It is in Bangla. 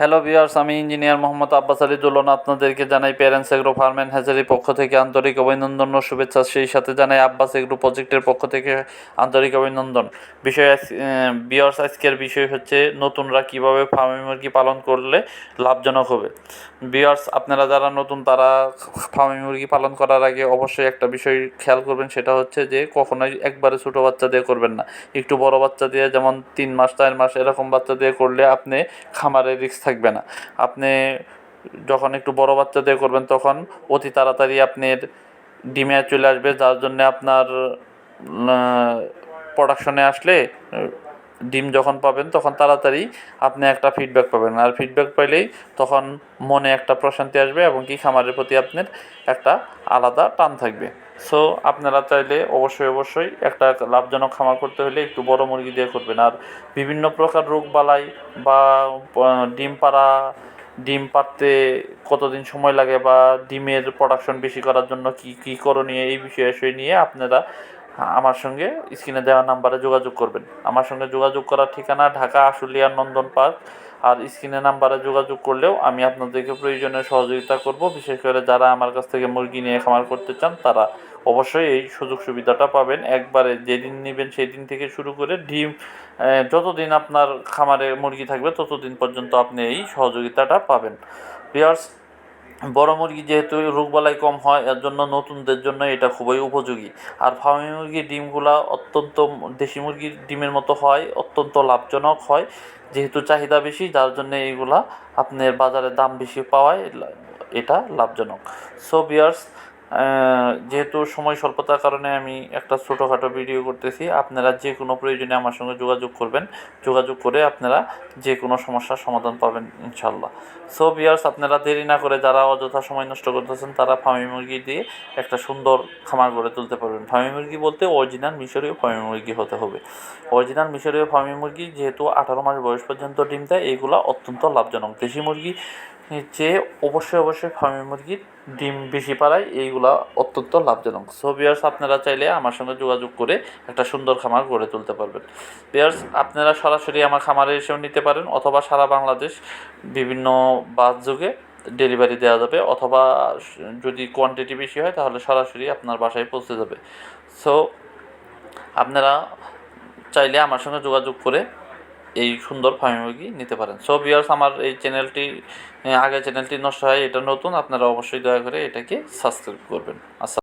হ্যালো ভিউয়ার্স আমি ইঞ্জিনিয়ার মোহাম্মদ আব্বাস আলী দুলন। আপনাদেরকে জানাই প্যারেন্টস এগ্রো ফার্ম অ্যান্ড পক্ষ থেকে আন্তরিক অভিনন্দন ও শুভেচ্ছা। সেই সাথে জানাই আব্বাস এগ্রো প্রজেক্টের পক্ষ থেকে আন্তরিক অভিনন্দন। বিষয় ভিউয়ার্স আজকের বিষয় হচ্ছে নতুনরা কীভাবে ফার্মি মুরগি পালন করলে লাভজনক হবে। ভিউয়ার্স আপনারা যারা নতুন, তারা ফার্মি মুরগি পালন করার আগে অবশ্যই একটা বিষয় খেয়াল করবেন, সেটা হচ্ছে যে কখনোই একবারে ছোটো বাচ্চা দিয়ে করবেন না। একটু বড় বাচ্চা দিয়ে, যেমন তিন মাস, চার মাস, এরকম বাচ্চা দিয়ে করলে আপনি খামারে রিস্ক থাকবে না। আপনি যখন একটু বড় বাচ্চা দিয়ে করবেন, তখন অতি তাড়াতাড়ি আপনার ডিমে চলে আসবে, যার জন্য আপনার প্রোডাকশনে আসলে ডিম যখন পাবেন, তখন তাড়াতাড়ি আপনি একটা ফিডব্যাক পাবেন। আর ফিডব্যাক পাইলেই তখন মনে একটা প্রশান্তি আসবে এবং কি খামারের প্রতি আপনার একটা আলাদা টান থাকবে। সো আপনারা চাইলে অবশ্যই অবশ্যই একটা লাভজনক খামার করতে হলে একটু বড় মুরগি দিয়ে করবেন। আর বিভিন্ন প্রকার রোগ বালাই বা ডিম পাড়া, ডিম পাড়তে কতদিন সময় লাগে বা ডিমের প্রোডাকশন বেশি করার জন্য কি কি করণীয় এই বিষয়ে নিয়ে আপনারা আমার সঙ্গে স্ক্রিনে দেওয়া নাম্বারে যোগাযোগ করবেন। আমার সঙ্গে যোগাযোগ করার ঠিকানা ঢাকা আশুলিয়া নন্দন পার্ক আর স্ক্রিনে নাম্বারে যোগাযোগ করলেও আমি আপনাদেরকে প্রয়োজনীয় সহযোগিতা করব। বিশেষ করে যারা আমার কাছ থেকে মুরগি নিয়ে খামার করতে চান, তারা অবশ্যই এই সুযোগ সুবিধাটা পাবেন। একবারে যেদিন নেবেন সেই দিন থেকে শুরু করে ডিম যতদিন আপনার খামারে মুরগি থাকবে ততদিন পর্যন্ত আপনি এই সহযোগিতাটা পাবেন। বিয়ার্স বড় মুরগি যেহেতু রোগবালাই কম হয়, এর জন্য নতুনদের জন্য এটা খুবই উপযোগী। আর ফার্মি মুরগির ডিমগুলা অত্যন্ত দেশি মুরগির ডিমের মতো হয়, অত্যন্ত লাভজনক হয়, যেহেতু চাহিদা বেশি, যার জন্য এইগুলা আপনার বাজারে দাম বেশি পাওয়ায় এটা লাভজনক। সো বিয়ার্স যেহেতু সময় স্বল্পতার কারণে আমি একটা ছোটোখাটো ভিডিও করতেছি, আপনারা যে কোনো প্রয়োজনে আমার সঙ্গে যোগাযোগ করবেন। যোগাযোগ করে আপনারা যে কোনো সমস্যার সমাধান পাবেন ইনশাল্লাহ সো বিয়ার্স আপনারা দেরি না করে যারা অযথা সময় নষ্ট করতেছেন, তারা ফার্মি মুরগি দিয়ে একটা সুন্দর খামার গড়ে তুলতে পারবেন। ফার্মি মুরগি বলতে অরিজিনাল মিশরীয় ফার্মি মুরগি হতে হবে। অরিজিনাল মিশরীয় ফার্মি মুরগি যেহেতু আঠারো মাস বয়স পর্যন্ত ডিম দেয় এইগুলা অত্যন্ত লাভজনক। দেশি মুরগি চেয়ে অবশ্যই অবশ্যই ফার্মি মুরগির ডিম বেশি পাড়ায় এইগুলা অত্যন্ত লাভজনক। সো বিয়ার্স আপনারা চাইলে আমার সঙ্গে যোগাযোগ করে একটা সুন্দর খামার গড়ে তুলতে পারবেন। বিয়ার্স আপনারা সরাসরি আমার খামারে এসেও নিতে পারেন, অথবা সারা বাংলাদেশ বিভিন্ন বাস যুগে ডেলিভারি দেওয়া যাবে, অথবা যদি কোয়ান্টিটি বেশি হয়, তাহলে সরাসরি আপনার বাসায় পৌঁছে যাবে। সো আপনারা চাইলে আমার সঙ্গে যোগাযোগ করে এই সুন্দর ফার্মি মুরগি নিতে পারেন। সো বিয়ার্স আমার এই চ্যানেলটি আগে চ্যানেলটি নষ্ট হয়, এটা নতুন, আপনারা অবশ্যই দয়া করে এটাকে সাবস্ক্রাইব করবেন। আচ্ছা।